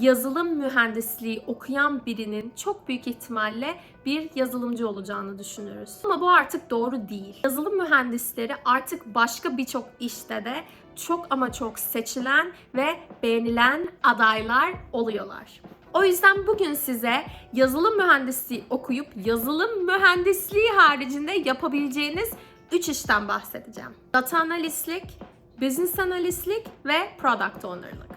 yazılım mühendisliği okuyan birinin çok büyük ihtimalle bir yazılımcı olacağını düşünürüz. Ama bu artık doğru değil. Yazılım mühendisleri artık başka birçok işte de çok ama çok seçilen ve beğenilen adaylar oluyorlar. O yüzden bugün size yazılım mühendisliği okuyup yazılım mühendisliği haricinde yapabileceğiniz 3 işten bahsedeceğim. Data analistlik, business analistlik ve product owner'lık.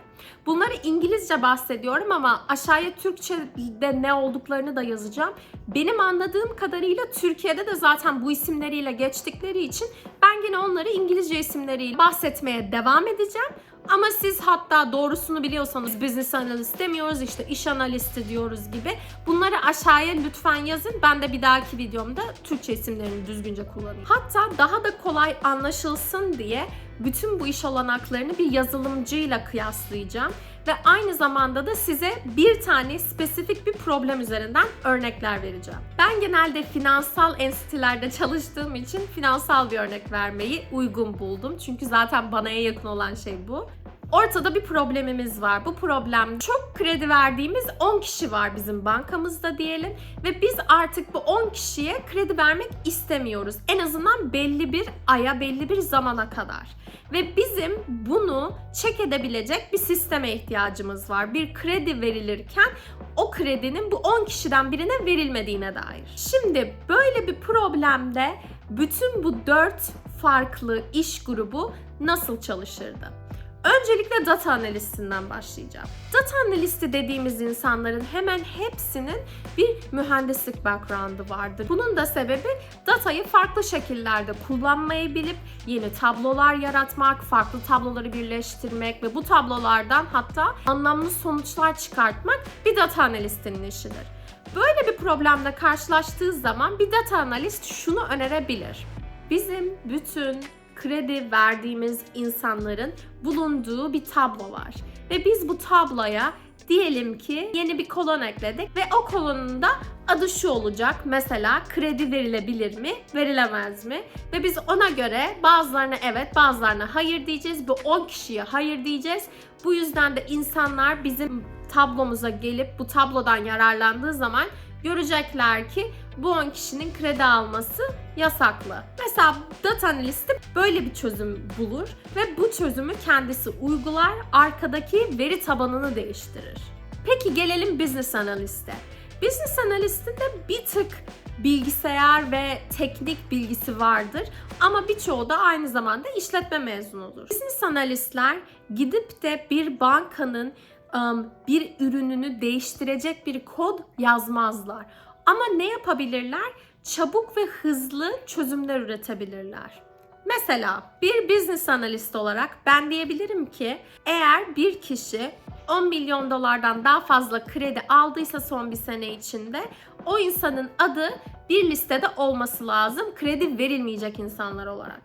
Bunları İngilizce bahsediyorum ama aşağıya Türkçe'de ne olduklarını da yazacağım. Benim anladığım kadarıyla Türkiye'de de zaten bu isimleriyle geçtikleri için ben yine onları İngilizce isimleriyle bahsetmeye devam edeceğim. Ama siz hatta doğrusunu biliyorsanız business analyst demiyoruz işte iş analisti diyoruz gibi. Bunları aşağıya lütfen yazın. Ben de bir dahaki videomda Türkçe isimlerini düzgünce kullanayım. Hatta daha da kolay anlaşılsın diye bütün bu iş olanaklarını bir yazılımcıyla kıyaslayacağım ve aynı zamanda da size bir tane spesifik bir problem üzerinden örnekler vereceğim. Ben genelde finansal enstitülerde çalıştığım için finansal bir örnek vermeyi uygun buldum. Çünkü zaten bana en yakın olan şey bu. Ortada bir problemimiz var. Bu problem çok kredi verdiğimiz 10 kişi var bizim bankamızda diyelim ve biz artık bu 10 kişiye kredi vermek istemiyoruz. En azından belli bir aya, belli bir zamana kadar. Ve bizim bunu çek edebilecek bir sisteme ihtiyacımız var. Bir kredi verilirken o kredinin bu 10 kişiden birine verilmediğine dair. Şimdi böyle bir problemde bütün bu 4 farklı iş grubu nasıl çalışırdı? Öncelikle data analistinden başlayacağım. Data analisti dediğimiz insanların hemen hepsinin bir mühendislik background'ı vardır. Bunun da sebebi datayı farklı şekillerde kullanmayı bilip yeni tablolar yaratmak, farklı tabloları birleştirmek ve bu tablolardan hatta anlamlı sonuçlar çıkartmak bir data analistinin işidir. Böyle bir problemle karşılaştığı zaman bir data analist şunu önerebilir. Bizim bütün kredi verdiğimiz insanların bulunduğu bir tablo var. Ve biz bu tabloya diyelim ki yeni bir kolon ekledik ve o kolonun da adı şu olacak. Mesela kredi verilebilir mi, verilemez mi? Ve biz ona göre bazılarına evet, bazılarına hayır diyeceğiz. Bu 10 kişiye hayır diyeceğiz. Bu yüzden de insanlar bizim tablomuza gelip bu tablodan yararlandığı zaman görecekler ki bu 10 kişinin kredi alması yasaklı. Mesela data analisti böyle bir çözüm bulur ve bu çözümü kendisi uygular, arkadaki veri tabanını değiştirir. Peki gelelim business analiste. Business analistinde bir tık bilgisayar ve teknik bilgisi vardır ama birçoğu da aynı zamanda işletme mezunudur. Business analistler gidip de bir bankanın um, bir ürününü değiştirecek bir kod yazmazlar. Ama ne yapabilirler? Çabuk ve hızlı çözümler üretebilirler. Mesela bir business analist olarak ben diyebilirim ki eğer bir kişi 10 milyon dolardan daha fazla kredi aldıysa son bir sene içinde o insanın adı bir listede olması lazım kredi verilmeyecek insanlar olarak.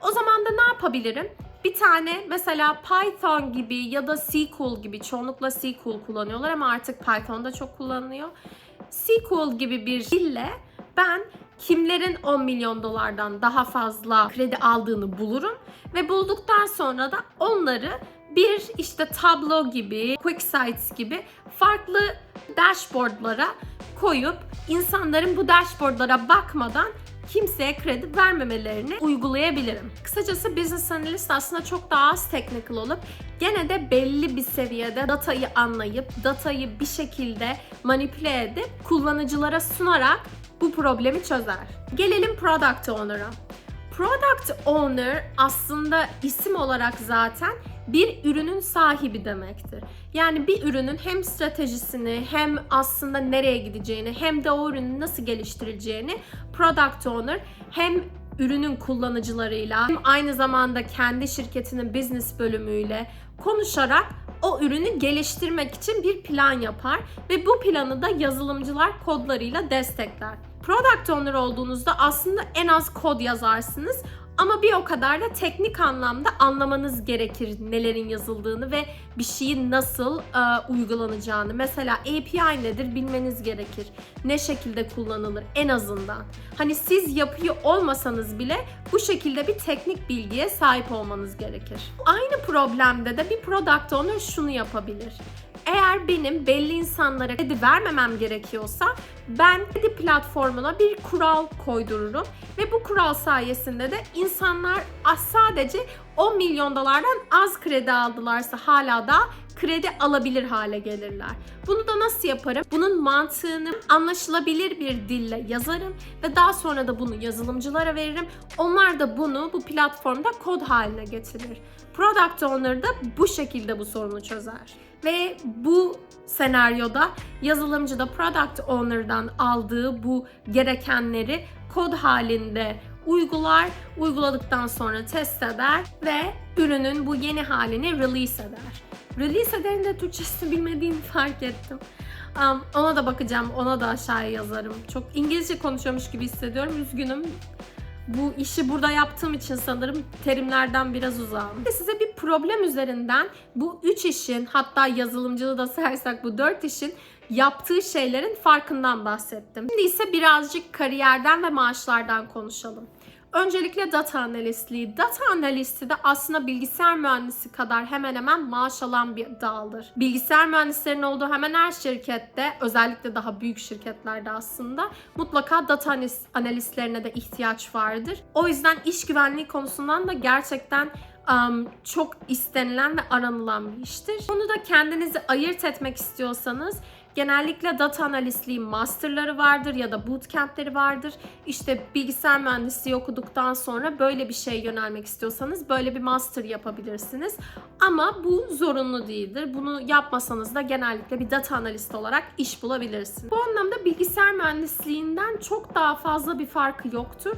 O zaman da ne yapabilirim? Bir tane mesela Python gibi ya da SQL gibi çoğunlukla SQL kullanıyorlar ama artık Python da çok kullanılıyor. SQL gibi bir dille ben kimlerin 10 milyon dolardan daha fazla kredi aldığını bulurum ve bulduktan sonra da onları bir işte Tableau gibi, QuickSight gibi farklı dashboardlara koyup insanların bu dashboardlara bakmadan kimseye kredi vermemelerini uygulayabilirim. Kısacası business analyst aslında çok daha az technical olup gene de belli bir seviyede datayı anlayıp datayı bir şekilde manipüle edip kullanıcılara sunarak bu problemi çözer. Gelelim product owner'a. Product owner aslında isim olarak zaten bir ürünün sahibi demektir. Yani bir ürünün hem stratejisini hem aslında nereye gideceğini hem de o ürünün nasıl geliştirileceğini product owner hem ürünün kullanıcılarıyla hem aynı zamanda kendi şirketinin business bölümüyle konuşarak o ürünü geliştirmek için bir plan yapar ve bu planı da yazılımcılar kodlarıyla destekler. Product owner olduğunuzda aslında en az kod yazarsınız ama bir o kadar da teknik anlamda anlamanız gerekir nelerin yazıldığını ve bir şeyin nasıl e, uygulanacağını. Mesela API nedir bilmeniz gerekir. Ne şekilde kullanılır en azından. Hani siz yapıyı olmasanız bile bu şekilde bir teknik bilgiye sahip olmanız gerekir. Aynı problemde de bir product owner şunu yapabilir. Eğer benim belli insanlara kredi vermemem gerekiyorsa ben kredi platformuna bir kural koydururum. Ve bu kural sayesinde de insanlar sadece 10 milyon dolardan az kredi aldılarsa hala da kredi alabilir hale gelirler. Bunu da nasıl yaparım? Bunun mantığını anlaşılabilir bir dille yazarım ve daha sonra da bunu yazılımcılara veririm. Onlar da bunu bu platformda kod haline getirir. Product Owner da bu şekilde bu sorunu çözer. Ve bu senaryoda yazılımcı da Product Owner'dan aldığı bu gerekenleri kod halinde uygular, uyguladıktan sonra test eder ve ürünün bu yeni halini release eder. Release de Türkçesini bilmediğimi fark ettim. Um, ona da bakacağım, ona da aşağıya yazarım. Çok İngilizce konuşuyormuş gibi hissediyorum, üzgünüm. Bu işi burada yaptığım için sanırım terimlerden biraz uzağım. Ve size bir problem üzerinden bu üç işin hatta yazılımcılığı da sayarsak bu dört işin yaptığı şeylerin farkından bahsettim. Şimdi ise birazcık kariyerden ve maaşlardan konuşalım. Öncelikle data analistliği. Data analisti de aslında bilgisayar mühendisi kadar hemen hemen maaş alan bir daldır. Bilgisayar mühendislerinin olduğu hemen her şirkette, özellikle daha büyük şirketlerde aslında mutlaka data analistlerine de ihtiyaç vardır. O yüzden iş güvenliği konusundan da gerçekten um, çok istenilen ve aranılan bir iştir. Bunu da kendinizi ayırt etmek istiyorsanız Genellikle data analistliği masterları vardır ya da bootcampleri vardır. İşte bilgisayar mühendisliği okuduktan sonra böyle bir şey yönelmek istiyorsanız böyle bir master yapabilirsiniz. Ama bu zorunlu değildir. Bunu yapmasanız da genellikle bir data analist olarak iş bulabilirsiniz. Bu anlamda bilgisayar mühendisliğinden çok daha fazla bir farkı yoktur.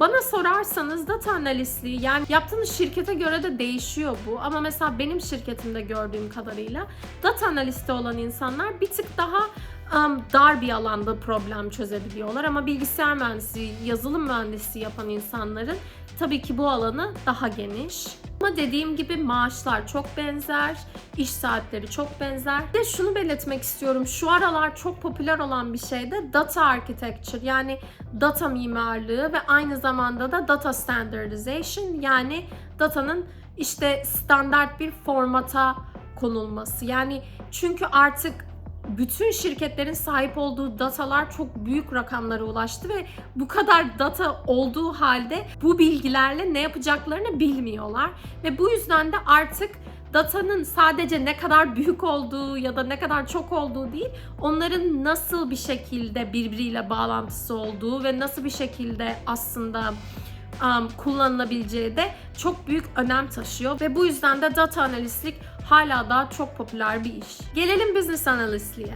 Bana sorarsanız data analistliği yani yaptığınız şirkete göre de değişiyor bu. Ama mesela benim şirketimde gördüğüm kadarıyla data analisti olan insanlar bir tık daha um, dar bir alanda problem çözebiliyorlar ama bilgisayar mühendisi, yazılım mühendisi yapan insanların tabii ki bu alanı daha geniş. Ama dediğim gibi maaşlar çok benzer, iş saatleri çok benzer. Ve şunu belirtmek istiyorum. Şu aralar çok popüler olan bir şey de data architecture yani data mimarlığı ve aynı zamanda da data standardization yani datanın işte standart bir formata konulması. Yani çünkü artık bütün şirketlerin sahip olduğu datalar çok büyük rakamlara ulaştı ve bu kadar data olduğu halde bu bilgilerle ne yapacaklarını bilmiyorlar. Ve bu yüzden de artık datanın sadece ne kadar büyük olduğu ya da ne kadar çok olduğu değil, onların nasıl bir şekilde birbiriyle bağlantısı olduğu ve nasıl bir şekilde aslında um, kullanılabileceği de çok büyük önem taşıyor. Ve bu yüzden de data analistlik hala daha çok popüler bir iş. Gelelim business analistliğe.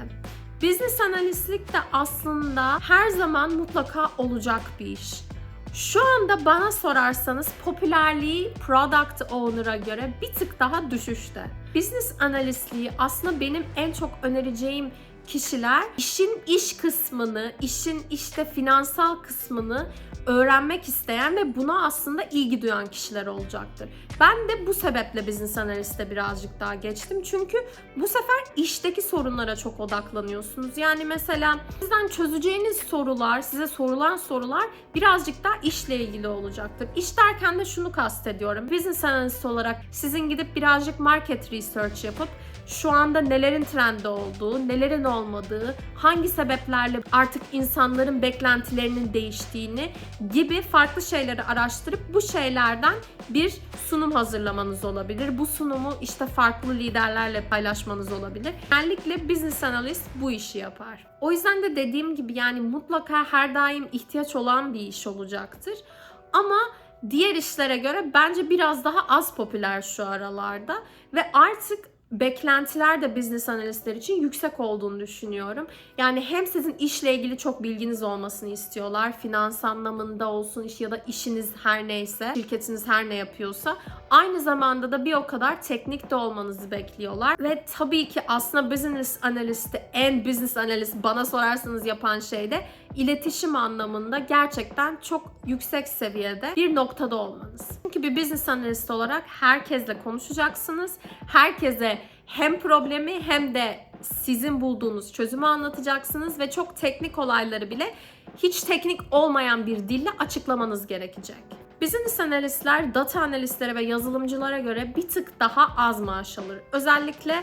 Business analistlik de aslında her zaman mutlaka olacak bir iş. Şu anda bana sorarsanız popülerliği product owner'a göre bir tık daha düşüşte. Business analistliği aslında benim en çok önereceğim kişiler işin iş kısmını, işin işte finansal kısmını öğrenmek isteyen ve buna aslında ilgi duyan kişiler olacaktır. Ben de bu sebeple business analiste birazcık daha geçtim. Çünkü bu sefer işteki sorunlara çok odaklanıyorsunuz. Yani mesela sizden çözeceğiniz sorular, size sorulan sorular birazcık daha işle ilgili olacaktır. İş derken de şunu kastediyorum. Business analist olarak sizin gidip birazcık market research yapıp şu anda nelerin trende olduğu, nelerin olmadığı, hangi sebeplerle artık insanların beklentilerinin değiştiğini gibi farklı şeyleri araştırıp bu şeylerden bir sunum hazırlamanız olabilir. Bu sunumu işte farklı liderlerle paylaşmanız olabilir. Genellikle business analyst bu işi yapar. O yüzden de dediğim gibi yani mutlaka her daim ihtiyaç olan bir iş olacaktır. Ama diğer işlere göre bence biraz daha az popüler şu aralarda ve artık beklentiler de business analistler için yüksek olduğunu düşünüyorum. Yani hem sizin işle ilgili çok bilginiz olmasını istiyorlar. Finans anlamında olsun iş ya da işiniz her neyse, şirketiniz her ne yapıyorsa. Aynı zamanda da bir o kadar teknik de olmanızı bekliyorlar. Ve tabii ki aslında business analisti en business analist bana sorarsanız yapan şey de iletişim anlamında gerçekten çok yüksek seviyede bir noktada olmanız. Çünkü bir business analist olarak herkesle konuşacaksınız. Herkese hem problemi hem de sizin bulduğunuz çözümü anlatacaksınız ve çok teknik olayları bile hiç teknik olmayan bir dille açıklamanız gerekecek. Business analistler data analistlere ve yazılımcılara göre bir tık daha az maaş alır. Özellikle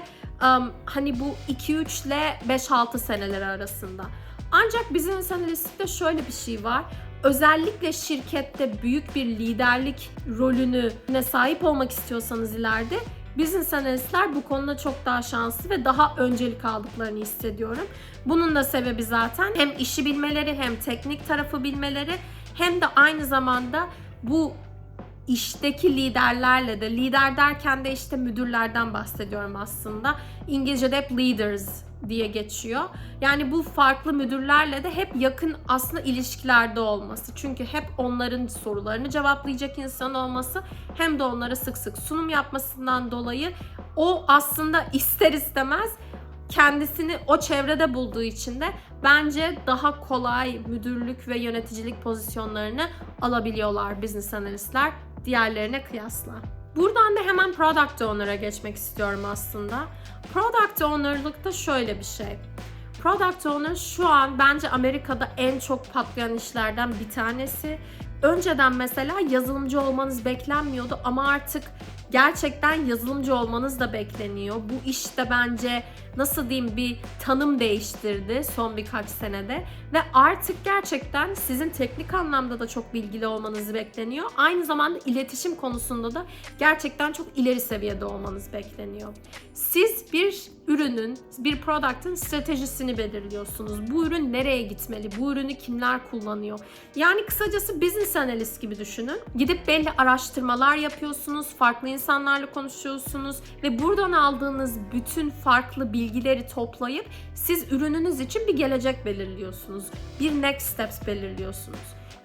um, hani bu 2-3 ile 5-6 seneleri arasında. Ancak business analistlikte şöyle bir şey var. Özellikle şirkette büyük bir liderlik rolünü ne sahip olmak istiyorsanız ileride business analistler bu konuda çok daha şanslı ve daha öncelik aldıklarını hissediyorum. Bunun da sebebi zaten hem işi bilmeleri hem teknik tarafı bilmeleri hem de aynı zamanda bu işteki liderlerle de lider derken de işte müdürlerden bahsediyorum aslında. İngilizce'de hep leaders diye geçiyor. Yani bu farklı müdürlerle de hep yakın aslında ilişkilerde olması. Çünkü hep onların sorularını cevaplayacak insan olması hem de onlara sık sık sunum yapmasından dolayı o aslında ister istemez kendisini o çevrede bulduğu için de bence daha kolay müdürlük ve yöneticilik pozisyonlarını alabiliyorlar business analistler diğerlerine kıyasla. Buradan da hemen product owner'a geçmek istiyorum aslında. Product owner'lıkta şöyle bir şey. Product owner şu an bence Amerika'da en çok patlayan işlerden bir tanesi. Önceden mesela yazılımcı olmanız beklenmiyordu ama artık gerçekten yazılımcı olmanız da bekleniyor. Bu işte bence nasıl diyeyim bir tanım değiştirdi son birkaç senede ve artık gerçekten sizin teknik anlamda da çok bilgili olmanız bekleniyor. Aynı zamanda iletişim konusunda da gerçekten çok ileri seviyede olmanız bekleniyor. Siz bir ürünün, bir product'ın stratejisini belirliyorsunuz. Bu ürün nereye gitmeli? Bu ürünü kimler kullanıyor? Yani kısacası business analyst gibi düşünün. Gidip belli araştırmalar yapıyorsunuz, farklı insanlarla konuşuyorsunuz ve buradan aldığınız bütün farklı bilgileri toplayıp siz ürününüz için bir gelecek belirliyorsunuz. Bir next steps belirliyorsunuz.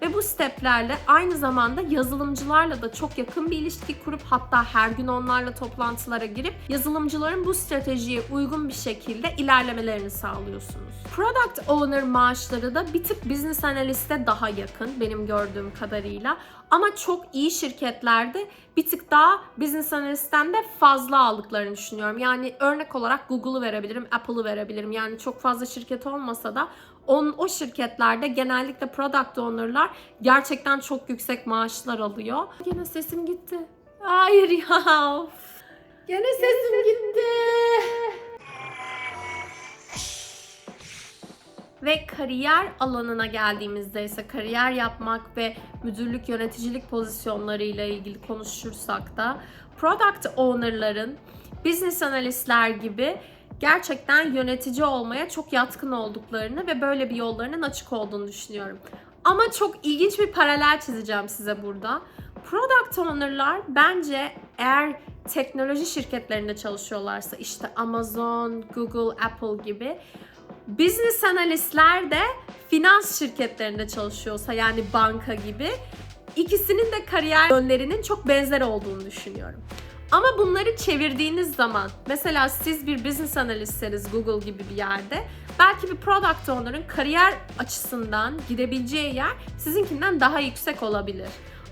Ve bu steplerle aynı zamanda yazılımcılarla da çok yakın bir ilişki kurup hatta her gün onlarla toplantılara girip yazılımcıların bu stratejiye uygun bir şekilde ilerlemelerini sağlıyorsunuz. Product Owner maaşları da bir tık business analiste daha yakın benim gördüğüm kadarıyla. Ama çok iyi şirketlerde bir tık daha business analist'ten de fazla aldıklarını düşünüyorum. Yani örnek olarak Google'u verebilirim, Apple'ı verebilirim. Yani çok fazla şirket olmasa da on, o şirketlerde genellikle product owner'lar gerçekten çok yüksek maaşlar alıyor. Gene sesim gitti. Hayır ya. of. Gene sesim gitti. Ve kariyer alanına geldiğimizde ise kariyer yapmak ve müdürlük yöneticilik pozisyonlarıyla ilgili konuşursak da product owner'ların business analistler gibi gerçekten yönetici olmaya çok yatkın olduklarını ve böyle bir yollarının açık olduğunu düşünüyorum. Ama çok ilginç bir paralel çizeceğim size burada. Product owner'lar bence eğer teknoloji şirketlerinde çalışıyorlarsa işte Amazon, Google, Apple gibi business analistler de finans şirketlerinde çalışıyorsa yani banka gibi ikisinin de kariyer yönlerinin çok benzer olduğunu düşünüyorum. Ama bunları çevirdiğiniz zaman mesela siz bir business analistseniz Google gibi bir yerde belki bir product owner'ın kariyer açısından gidebileceği yer sizinkinden daha yüksek olabilir.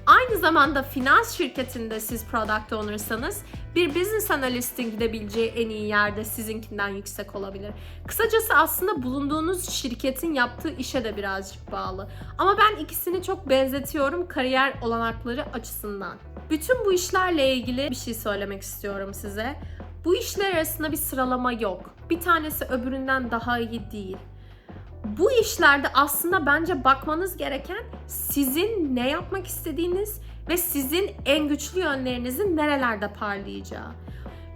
Aynı zamanda finans şirketinde siz product owner'sanız bir business analist'in gidebileceği en iyi yerde sizinkinden yüksek olabilir. Kısacası aslında bulunduğunuz şirketin yaptığı işe de birazcık bağlı. Ama ben ikisini çok benzetiyorum kariyer olanakları açısından. Bütün bu işlerle ilgili bir şey söylemek istiyorum size. Bu işler arasında bir sıralama yok. Bir tanesi öbüründen daha iyi değil. Bu işlerde aslında bence bakmanız gereken sizin ne yapmak istediğiniz ve sizin en güçlü yönlerinizin nerelerde parlayacağı.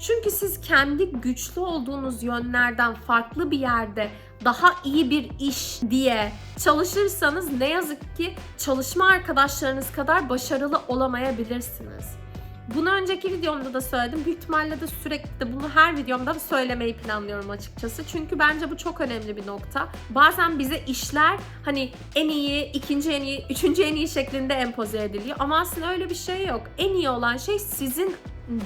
Çünkü siz kendi güçlü olduğunuz yönlerden farklı bir yerde daha iyi bir iş diye çalışırsanız ne yazık ki çalışma arkadaşlarınız kadar başarılı olamayabilirsiniz. Bunu önceki videomda da söyledim. Büyük ihtimalle de sürekli de bunu her videomda söylemeyi planlıyorum açıkçası. Çünkü bence bu çok önemli bir nokta. Bazen bize işler hani en iyi, ikinci en iyi, üçüncü en iyi şeklinde empoze ediliyor. Ama aslında öyle bir şey yok. En iyi olan şey sizin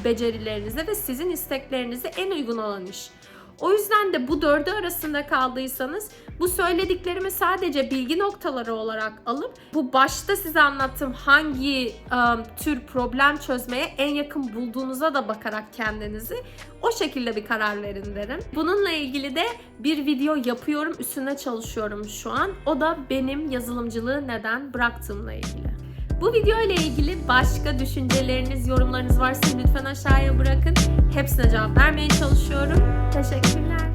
becerilerinize ve sizin isteklerinize en uygun olan iş. O yüzden de bu dördü arasında kaldıysanız bu söylediklerimi sadece bilgi noktaları olarak alıp bu başta size anlattığım hangi um, tür problem çözmeye en yakın bulduğunuza da bakarak kendinizi o şekilde bir karar verin derim. Bununla ilgili de bir video yapıyorum, üstüne çalışıyorum şu an. O da benim yazılımcılığı neden bıraktığımla ilgili. Bu video ile ilgili başka düşünceleriniz, yorumlarınız varsa lütfen aşağıya bırakın. Hepsine cevap vermeye çalışıyorum. Teşekkürler.